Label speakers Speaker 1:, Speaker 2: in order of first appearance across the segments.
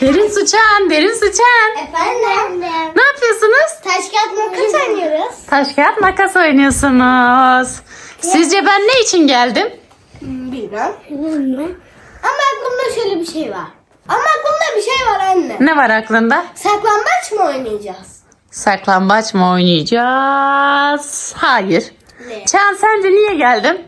Speaker 1: Derin Suçan, Derin Suçan.
Speaker 2: Efendim.
Speaker 1: Ne yapıyorsunuz?
Speaker 2: Taş kağıt makas oynuyoruz.
Speaker 1: Taş kağıt makas oynuyorsunuz. Sizce ben ne için geldim?
Speaker 2: Bilmem. Ama aklımda şöyle bir şey var. Ama aklımda bir şey var anne.
Speaker 1: Ne var aklında?
Speaker 2: Saklambaç mı oynayacağız?
Speaker 1: Saklambaç mı oynayacağız? Hayır.
Speaker 2: Ne?
Speaker 1: Çağan sence niye geldim?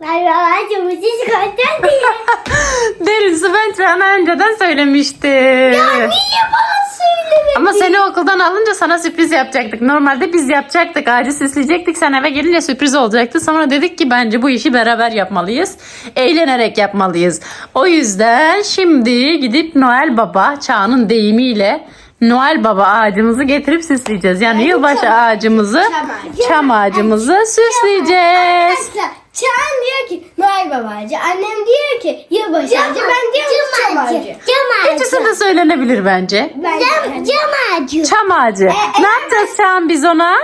Speaker 2: Ben babacığım siz çıkartacağız diye.
Speaker 1: Derin ben Çağan'a önceden söylemiştim.
Speaker 2: Niye bana söylemedin?
Speaker 1: Ama seni okuldan alınca sana sürpriz yapacaktık. Normalde biz yapacaktık. Ağacı süsleyecektik. Sen eve gelince sürpriz olacaktı. Sonra dedik ki bence bu işi beraber yapmalıyız. Eğlenerek yapmalıyız. O yüzden şimdi gidip Noel Baba Çağ'ın deyimiyle Noel Baba ağacımızı getirip süsleyeceğiz. Yani yılbaşı
Speaker 2: çam-
Speaker 1: ağacımızı,
Speaker 2: çam ağacı.
Speaker 1: çam ağacımızı süsleyeceğiz.
Speaker 2: Arkadaşlar Çağan diyor ki Noel babacı. Annem diyor ki yılbaşı ağacı. Ben diyorum ki çam ağacı. Cam
Speaker 1: İkisi de söylenebilir bence.
Speaker 2: Ben cam, cam ağacı.
Speaker 1: Çam ağacı.
Speaker 2: E,
Speaker 1: ne yapacağız Çağan biz ona?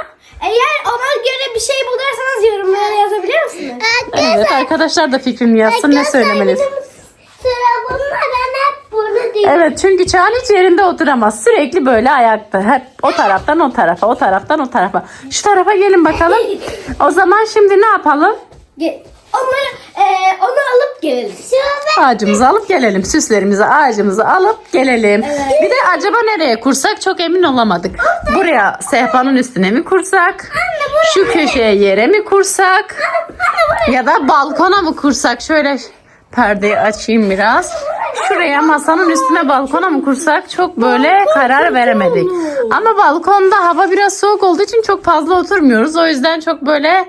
Speaker 2: Eğer ona göre bir şey bulursanız yorumlara yazabilir misiniz?
Speaker 1: Evet arkadaşlar da fikrini yazsın ne söylemeliyiz.
Speaker 2: Sıra bunlar ben hep bunu diyorum.
Speaker 1: Evet çünkü Çağan hiç yerinde oturamaz. Sürekli böyle ayakta. Hep o taraftan o tarafa, o taraftan o tarafa. Şu tarafa gelin bakalım. O zaman şimdi ne yapalım?
Speaker 2: Onları eee onu alıp gelelim.
Speaker 1: Ağacımızı alıp gelelim. Süslerimizi, ağacımızı alıp gelelim. Bir de acaba nereye kursak çok emin olamadık. Buraya sehpanın üstüne mi kursak? Şu köşeye yere mi kursak? Ya da balkona mı kursak? Şöyle perdeyi açayım biraz. Şuraya masanın üstüne balkona mı kursak? Çok böyle karar veremedik. Ama balkonda hava biraz soğuk olduğu için çok fazla oturmuyoruz. O yüzden çok böyle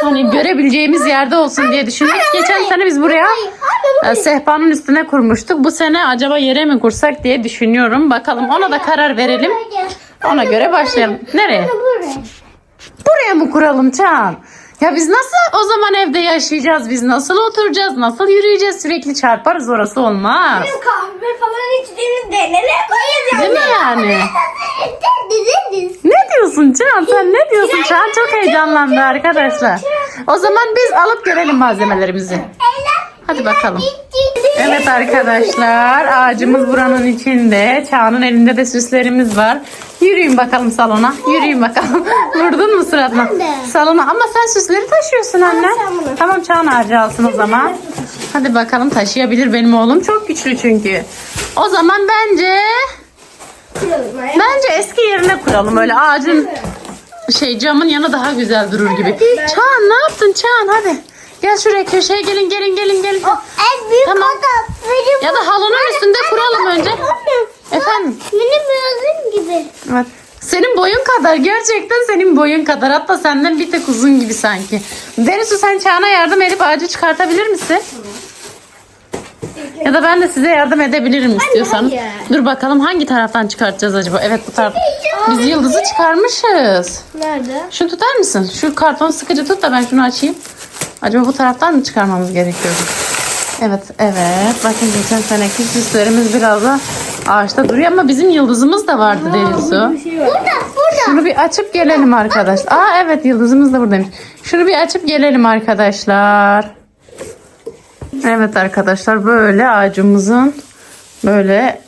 Speaker 1: hani görebileceğimiz yerde olsun diye düşündük. Geçen sene biz buraya e, sehpanın üstüne kurmuştuk. Bu sene acaba yere mi kursak diye düşünüyorum. Bakalım ona da karar verelim. Ona göre başlayalım. Nereye?
Speaker 2: Buraya.
Speaker 1: Mı kuralım Çağan? Ya biz nasıl o zaman evde yaşayacağız? Biz nasıl oturacağız? Nasıl yürüyeceğiz? Sürekli çarparız orası olmaz.
Speaker 2: Bizim kahve falan içtiğimizde nereye koyacağız?
Speaker 1: Değil mi yani?
Speaker 2: Diziniz.
Speaker 1: Ne diyorsun Çağan? Sen ne diyorsun? Çağan çok heyecanlandı arkadaşlar. O zaman biz alıp görelim malzemelerimizi. Hadi bakalım. Evet arkadaşlar ağacımız buranın içinde. Çağan'ın elinde de süslerimiz var. Yürüyün bakalım salona. Yürüyün bakalım. Vurdun mu suratına? Salona ama sen süsleri taşıyorsun anne. Tamam Çağan ağacı alsın o zaman. Hadi bakalım taşıyabilir benim oğlum. Çok güçlü çünkü. O zaman bence bence eski yerine kuralım. Öyle ağacın şey camın yanı daha güzel durur gibi. Çağan ne yaptın Çağan hadi. Gel şuraya köşeye gelin gelin gelin gelin.
Speaker 2: En büyük
Speaker 1: Tamam.
Speaker 2: adam benim.
Speaker 1: Ya da halının üstünde kuralım önce. Efendim.
Speaker 2: Benim gözüm gibi.
Speaker 1: Evet. Senin boyun kadar gerçekten senin boyun kadar hatta senden bir tek uzun gibi sanki. Denisu sen Çağan'a yardım edip ağacı çıkartabilir misin? Ya da ben de size yardım edebilirim istiyorsanız.
Speaker 2: hayır.
Speaker 1: Dur bakalım hangi taraftan çıkartacağız acaba? Evet bu taraf. Biz yıldızı çıkarmışız.
Speaker 2: Nerede?
Speaker 1: Şunu tutar mısın? Şu kartonu sıkıcı tut da ben şunu açayım. Acaba bu taraftan mı çıkarmamız gerekiyordu? Evet, evet. Bakın geçen seneki süslerimiz biraz da ağaçta duruyor ama bizim yıldızımız da vardı Denisu.
Speaker 2: Burada, burada.
Speaker 1: Şunu bir açıp gelelim arkadaşlar. Aa evet yıldızımız da buradaymış. Şunu bir açıp gelelim arkadaşlar. Evet arkadaşlar böyle ağacımızın böyle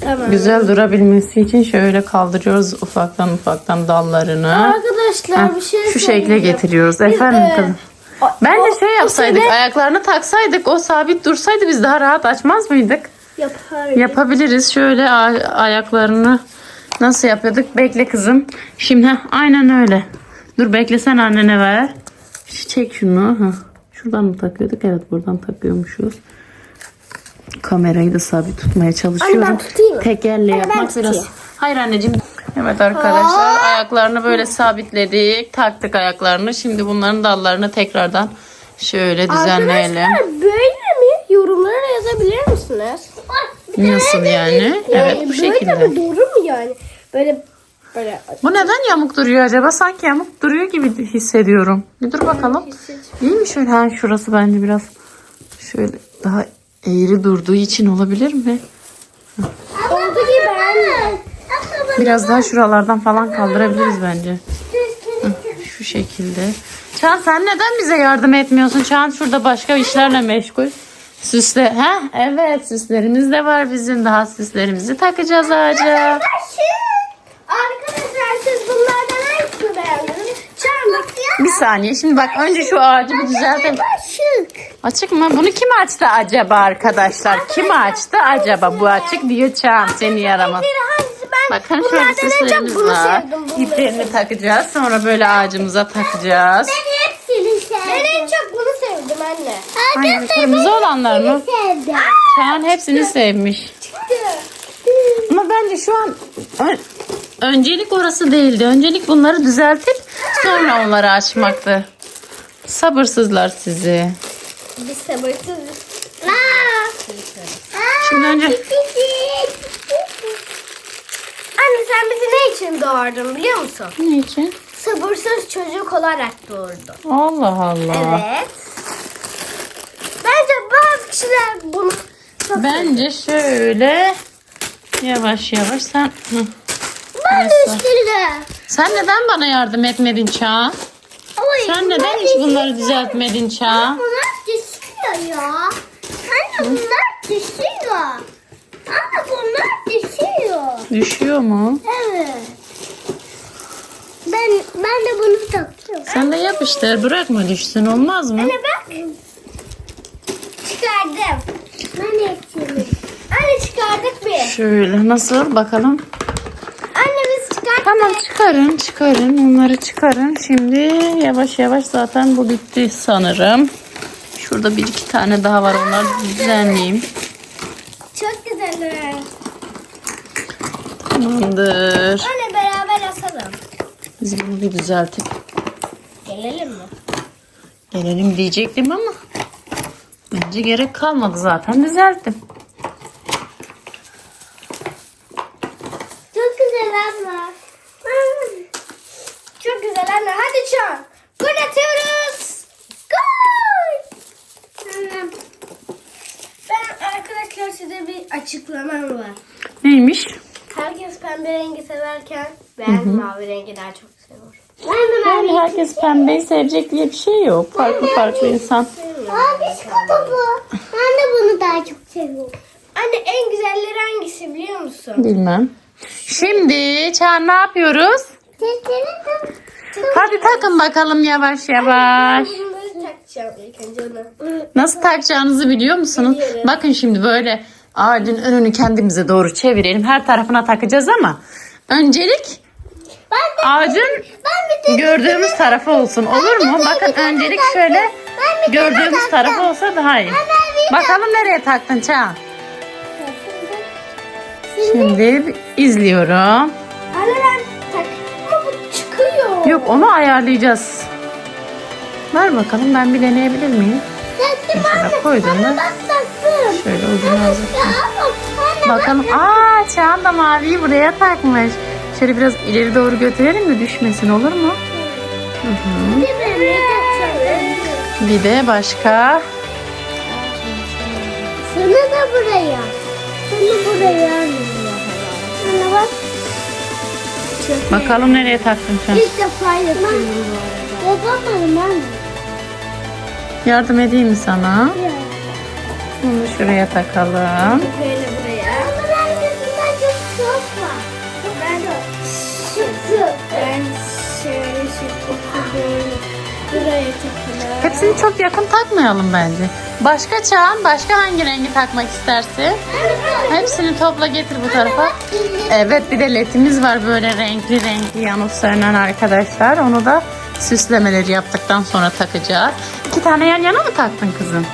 Speaker 2: Tamam.
Speaker 1: güzel durabilmesi için şöyle kaldırıyoruz ufaktan ufaktan dallarını.
Speaker 2: Arkadaşlar bir şey
Speaker 1: Şu şekle
Speaker 2: söyleyeceğim.
Speaker 1: getiriyoruz efendim
Speaker 2: e,
Speaker 1: kızım.
Speaker 2: o-
Speaker 1: Bence şey
Speaker 2: o
Speaker 1: yapsaydık
Speaker 2: sene-
Speaker 1: ayaklarını taksaydık o sabit dursaydı biz daha rahat açmaz mıydık?
Speaker 2: Yapar.
Speaker 1: Yapabiliriz. Şöyle a- ayaklarını nasıl yapıyorduk? Bekle kızım. Şimdi heh, aynen öyle. Dur beklesen annene ver. Çek şunu. Heh. Şuradan mı takıyorduk? Evet buradan takıyormuşuz. Kamerayı da sabit tutmaya çalışıyorum.
Speaker 2: Anne, ben tutayım mı?
Speaker 1: Tek elle
Speaker 2: Anne, ben
Speaker 1: yapmak biraz.
Speaker 2: tutayım.
Speaker 1: Hayır anneciğim. Evet arkadaşlar ayaklarını böyle sabitledik. Taktık ayaklarını. Şimdi bunların dallarını tekrardan şöyle düzenleyelim.
Speaker 2: Arkadaşlar böyle mi? Yorumlara yazabilir misiniz?
Speaker 1: Nasıl yani? Evet bu
Speaker 2: böyle
Speaker 1: şekilde.
Speaker 2: mi? Doğru mu yani? Böyle böyle.
Speaker 1: Bu neden yamuk duruyor acaba? Sanki yamuk duruyor gibi hissediyorum. Bir dur bakalım. İyi mi şöyle? Ha, şurası bence biraz şöyle daha eğri durduğu için olabilir mi?
Speaker 2: Oldu gibi anne.
Speaker 1: Biraz daha şuralardan falan kaldırabiliriz bence. Şu şekilde. Çağan sen neden bize yardım etmiyorsun? Çağan şurada başka işlerle meşgul. Süsle. Ha? Evet süslerimiz de var bizim. Daha süslerimizi takacağız ağaca. Bir saniye şimdi bak önce şu ağacı bir düzeltelim.
Speaker 2: Başık.
Speaker 1: Açık mı? Bunu kim açtı acaba arkadaşlar? Kim açtı acaba? Bu açık diyor Çağan seni yaramaz. Bakın şöyle süslerimiz
Speaker 2: bunu
Speaker 1: var. İplerini takacağız. Sonra böyle ağacımıza takacağız.
Speaker 2: Ben hepsini sevdim. Ben en çok bunu sevdim anne.
Speaker 1: Hangi kırmızı olanlar mı?
Speaker 2: sevdim.
Speaker 1: Çağan hepsini sevmiş. Ama bence şu an öncelik orası değildi. Öncelik bunları düzeltip sonra onları açmaktı. Sabırsızlar sizi.
Speaker 2: Biz sabırsızız.
Speaker 1: Şimdi önce
Speaker 2: Anne sen bizi ne için doğurdun biliyor musun?
Speaker 1: ne için?
Speaker 2: Sabırsız çocuk olarak doğurdun.
Speaker 1: Allah Allah.
Speaker 2: Evet. Bence bazı kişiler bunu çok
Speaker 1: Bence şöyle yavaş yavaş sen Hı.
Speaker 2: Ben de
Speaker 1: Neyse.
Speaker 2: üstüne.
Speaker 1: Sen neden bana yardım etmedin Çağan? Sen neden hiç bunları düzeltmedin Çağan?
Speaker 2: Bunlar düşüyor ya. Anne bunlar düşüyor. Anne bunlar düşüyor.
Speaker 1: Düşüyor mu?
Speaker 2: Evet. Ben ben de bunu takıyorum.
Speaker 1: Sen de yapıştır bırakma düşsün olmaz mı?
Speaker 2: Anne bak. Çıkardım. Ben hepsini. Anne çıkardık bir.
Speaker 1: Şöyle nasıl bakalım. Tamam çıkarın çıkarın onları çıkarın. Şimdi yavaş yavaş zaten bu bitti sanırım. Şurada bir iki tane daha var onları düzenleyeyim.
Speaker 2: Çok güzel.
Speaker 1: Tamamdır.
Speaker 2: Anne beraber asalım.
Speaker 1: Biz bunu bir düzeltip
Speaker 2: Gelelim mi?
Speaker 1: gelelim diyecektim ama bence gerek kalmadı zaten düzelttim.
Speaker 2: Çok güzel abla. Çok güzel anne. Hadi çal. Gol atıyoruz. Gol. Ben size bir açıklamam var.
Speaker 1: Neymiş?
Speaker 2: Herkes pembe rengi severken ben mavi rengi daha çok seviyorum. Ben de
Speaker 1: Yani herkes pembeyi sevecek diye bir şey yok. Farklı farklı insan.
Speaker 2: Abi çıktı bu. Ben de bunu daha çok seviyorum. Anne en güzelleri hangisi biliyor musun?
Speaker 1: Bilmem. Şimdi Çağan ne yapıyoruz? Hadi takın bakalım yavaş yavaş. Nasıl takacağınızı biliyor musunuz?
Speaker 2: Biliyorum.
Speaker 1: Bakın şimdi böyle ağacın önünü kendimize doğru çevirelim. Her tarafına takacağız ama öncelik
Speaker 2: Ben de
Speaker 1: ağacın
Speaker 2: ben bir
Speaker 1: gördüğümüz tarafı olsun. Olur mu? Bakın öncelik şöyle gördüğümüz tarafı olsa daha iyi. Bakalım nereye taktın Çağan? Şimdi izliyorum.
Speaker 2: Anne ben tak. Ama bu çıkıyor.
Speaker 1: Yok onu ayarlayacağız. Ver bakalım ben bir deneyebilir miyim? Mesela koyduğunda. Şöyle ucunu hazır.
Speaker 2: Ya ama anne
Speaker 1: Bakalım. Aa Çağan da maviyi buraya takmış. Şöyle biraz ileri doğru götürelim mi düşmesin olur mu? Hı hı.
Speaker 2: bir de
Speaker 1: de başka.
Speaker 2: Sana da buraya. Sana buraya. Sana bak.
Speaker 1: Bakalım nereye taktın Çağan.
Speaker 2: İlk defa yapıyorum bu arada. Yapamadım anne.
Speaker 1: Yardım edeyim mi sana?
Speaker 2: Ya.
Speaker 1: Bunu şuraya takalım.
Speaker 2: Böyle buraya. Ama ben gözümden çok çok var. Ben de şık Ben şöyle şık böyle buraya.
Speaker 1: Hepsini çok yakın takmayalım bence. Başka Çağan, başka hangi rengi takmak istersin? Hepsini topla getir bu tarafa. Evet bir de ledimiz var böyle renkli renkli yanıp sönen arkadaşlar. Onu da süslemeleri yaptıktan sonra takacağız. İki tane yan yana mı taktın kızım?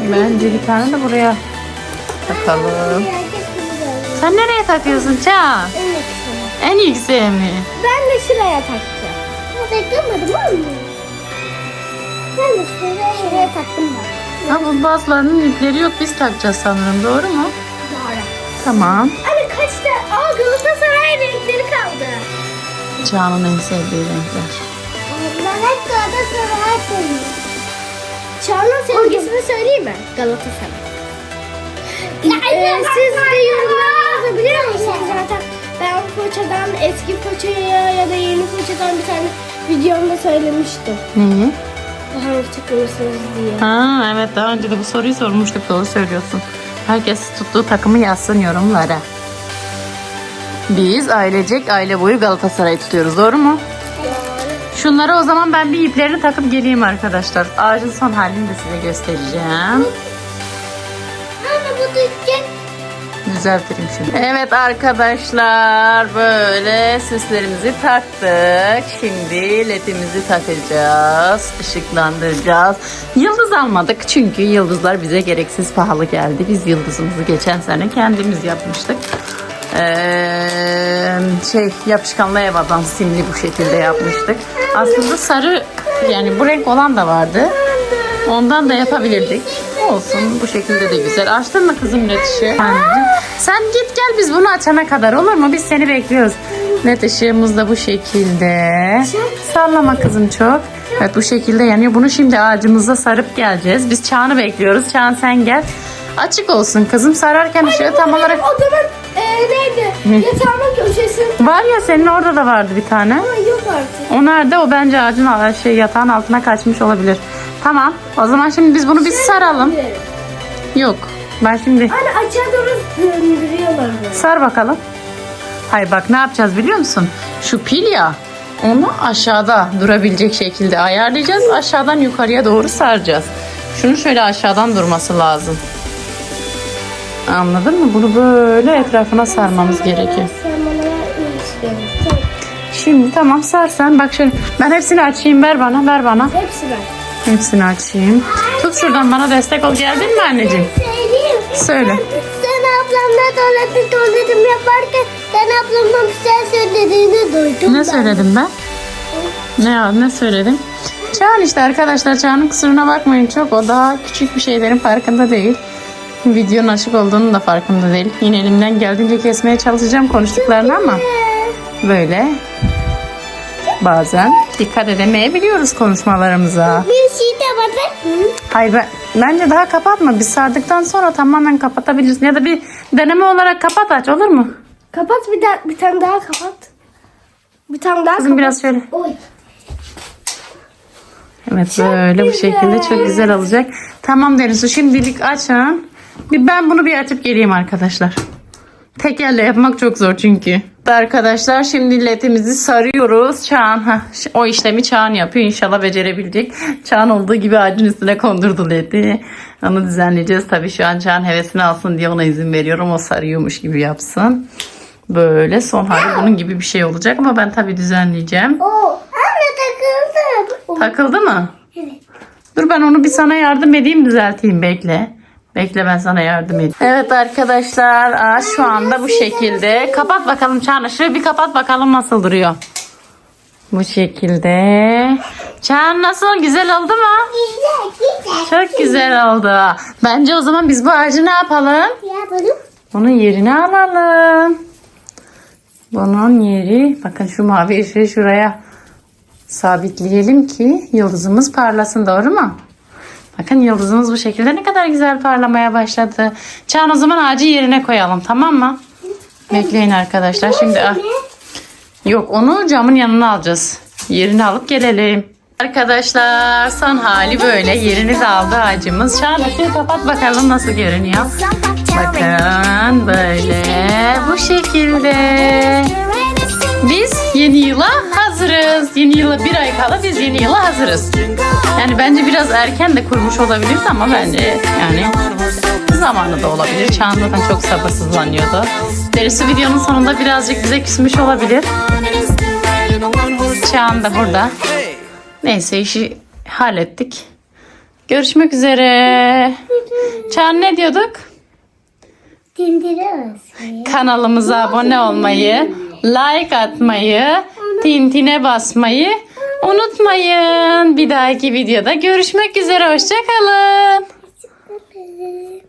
Speaker 1: Bence bir tane de buraya takalım. Sen nereye takıyorsun Çağan?
Speaker 2: Evet.
Speaker 1: En yükseğe mi?
Speaker 2: Ben de şuraya taktım. Ama takamadım anne. Ben de şuraya, şuraya taktım ben.
Speaker 1: Ama bazılarının ipleri yok biz takacağız sanırım doğru mu?
Speaker 2: Doğru.
Speaker 1: Tamam.
Speaker 2: Anne kaç tane? Aa Galatasaray renkleri kaldı.
Speaker 1: Çağan'ın en sevdiği renkler.
Speaker 2: Ben hep Galatasaray seviyorum. Çağla sevgisini söyleyeyim mi? Galatasaray. Ee, siz de yorumlara yazabilir misiniz? Zaten ben bu poçadan eski poçaya ya da yeni poçadan bir tane videomda söylemiştim.
Speaker 1: Neyi?
Speaker 2: Daha yüksek olursunuz diye.
Speaker 1: Ha evet daha önce de bu soruyu sormuştuk doğru söylüyorsun. Herkes tuttuğu takımı yazsın yorumlara. Biz ailecek aile boyu Galatasaray'ı tutuyoruz doğru mu? Şunları o zaman ben bir iplerini takıp geleyim arkadaşlar. Ağacın son halini de size göstereceğim. Düzeltirim şimdi. Evet arkadaşlar böyle süslerimizi taktık. Şimdi ledimizi takacağız. ışıklandıracağız. Yıldız almadık çünkü yıldızlar bize gereksiz pahalı geldi. Biz yıldızımızı geçen sene kendimiz yapmıştık. Ee, şey yapışkanlı evadan simli bu şekilde yapmıştık. Aslında sarı yani bu renk olan da vardı. Ondan da yapabilirdik. Olsun bu şekilde de güzel. Açtın mı kızım net ışığı? Anneciğim. Sen git gel biz bunu açana kadar olur mu? Biz seni bekliyoruz. Net ışığımız da bu şekilde. Sallama kızım çok. Evet bu şekilde yanıyor. Bunu şimdi ağacımıza sarıp geleceğiz. Biz Çağan'ı bekliyoruz. Çağan sen gel. Açık olsun kızım. Sararken ışığı tam olarak...
Speaker 2: Odamın e, neydi? Yatağımın köşesi.
Speaker 1: Var ya senin orada da vardı bir tane.
Speaker 2: Ama yok artık.
Speaker 1: O nerede? O bence ağacın şey yatağın altına kaçmış olabilir. Tamam. O zaman şimdi biz bunu bir saralım. Yok. Ben şimdi
Speaker 2: Anne açığa doğru döndürüyorlar böyle.
Speaker 1: sar bakalım. Hayır bak ne yapacağız biliyor musun? Şu pil ya onu aşağıda durabilecek şekilde ayarlayacağız. Aşağıdan yukarıya doğru saracağız. Şunu şöyle aşağıdan durması lazım. Anladın mı? Bunu böyle etrafına sarmamız gerekiyor. Şimdi tamam sar sen. Bak şöyle ben hepsini açayım ver bana ver bana.
Speaker 2: Hepsi ver.
Speaker 1: Hepsini açayım. Tut şuradan bana destek ol. Geldin mi anneciğim? Söyle.
Speaker 2: Sen ablamla tuvaleti tuvaletim yaparken sen ablamın güzel söylediğini duydum
Speaker 1: Ne söyledim ben? Ne ne söyledim? Çağan işte arkadaşlar Çağan'ın kusuruna bakmayın çok. O daha küçük bir şeylerin farkında değil. Videonun açık olduğunun da farkında değil. Yine elimden geldiğince kesmeye çalışacağım konuştuklarını ama böyle bazen dikkat edemeyebiliyoruz konuşmalarımıza.
Speaker 2: Bir şey de var.
Speaker 1: Hayır ben, bence daha kapatma. Biz sardıktan sonra tamamen kapatabilirsin. Ya da bir deneme olarak kapat aç olur mu?
Speaker 2: Kapat bir, daha, bir tane daha kapat. Bir tane daha
Speaker 1: Kızım
Speaker 2: kapat.
Speaker 1: biraz şöyle.
Speaker 2: Oy.
Speaker 1: Evet böyle bu şekilde çok güzel olacak. Tamam Denisu şimdilik açın. Bir ben bunu bir açıp geleyim arkadaşlar. Tek elle yapmak çok zor çünkü. Arkadaşlar şimdi ledimizi sarıyoruz. Çağan ha o işlemi Çağan yapıyor. İnşallah becerebilecek. Çağan olduğu gibi ağacın üstüne kondurdu ledi. Onu düzenleyeceğiz. Tabii şu an Çağan hevesini alsın diye ona izin veriyorum. O sarıyormuş gibi yapsın. Böyle son hali bunun gibi bir şey olacak ama ben tabii düzenleyeceğim.
Speaker 2: Oo. Anne takıldı.
Speaker 1: Takıldı mı?
Speaker 2: Evet.
Speaker 1: Dur ben onu bir sana yardım edeyim düzelteyim bekle. Bekle ben sana yardım edeyim. Evet arkadaşlar ağaç şu anda bu şekilde. Kapat bakalım Çağan şurayı bir kapat bakalım nasıl duruyor. Bu şekilde. Çağan nasıl güzel oldu mu?
Speaker 2: Güzel güzel.
Speaker 1: Çok güzel oldu. Bence o zaman biz bu ağacı ne yapalım?
Speaker 2: Yapalım.
Speaker 1: Onun yerini alalım. Bunun yeri bakın şu mavi ışığı şuraya sabitleyelim ki yıldızımız parlasın doğru mu? Bakın yıldızımız bu şekilde ne kadar güzel parlamaya başladı. Çağan o zaman ağacı yerine koyalım tamam mı? Bekleyin arkadaşlar şimdi. ah- Yok onu camın yanına alacağız. Yerini alıp gelelim. Arkadaşlar son hali böyle. Yerini de aldı ağacımız. Işığı kapat bakalım nasıl görünüyor. Bakın böyle bu şekilde. Biz yeni yıla hazırız. Yeni yıla bir ay kala biz yeni yıla hazırız. Yani bence biraz erken de kurmuş olabiliriz ama bence yani zamanı da olabilir. Çağan zaten çok sabırsızlanıyordu. Derisi videonun sonunda birazcık bize küsmüş olabilir. Çağan da burada. Neyse işi hallettik. Görüşmek üzere. Çağan ne diyorduk? Kanalımıza abone olmayı, like atmayı, Tintine basmayı unutmayın. Bir dahaki videoda görüşmek üzere. Hoşçakalın. Hoşçakalın.